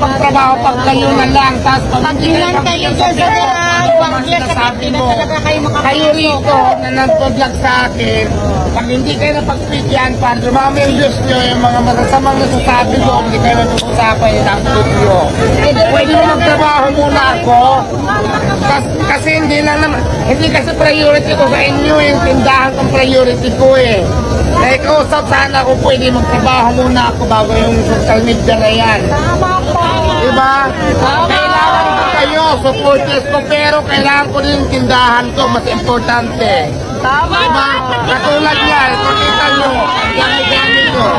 magtrabaho pag kayo na lang. Tapos pag Pag hindi ilan kayo sa mga bangla, sa sabi kantina mo, kayo rito na nagpodlag sa akin, pag hindi kayo napagpigyan, pag dumami yung Diyos nyo, yung mga masasamang nasasabi ko, hindi kayo napag-usapan yung napag nyo. Pwede Kas, kasi hindi lang naman, hindi kasi priority ko sa inyo, yung tindahan kong priority ko eh. Naikausap sana ako pwede magtrabaho muna ako bago yung social media na yan. Tama po. Diba? Kailangan ko kayo, supporters ko, pero kailangan ko din tindahan ko, mas importante. Tama. Diba? Katulad yan, kung kita nyo, dami-dami nyo.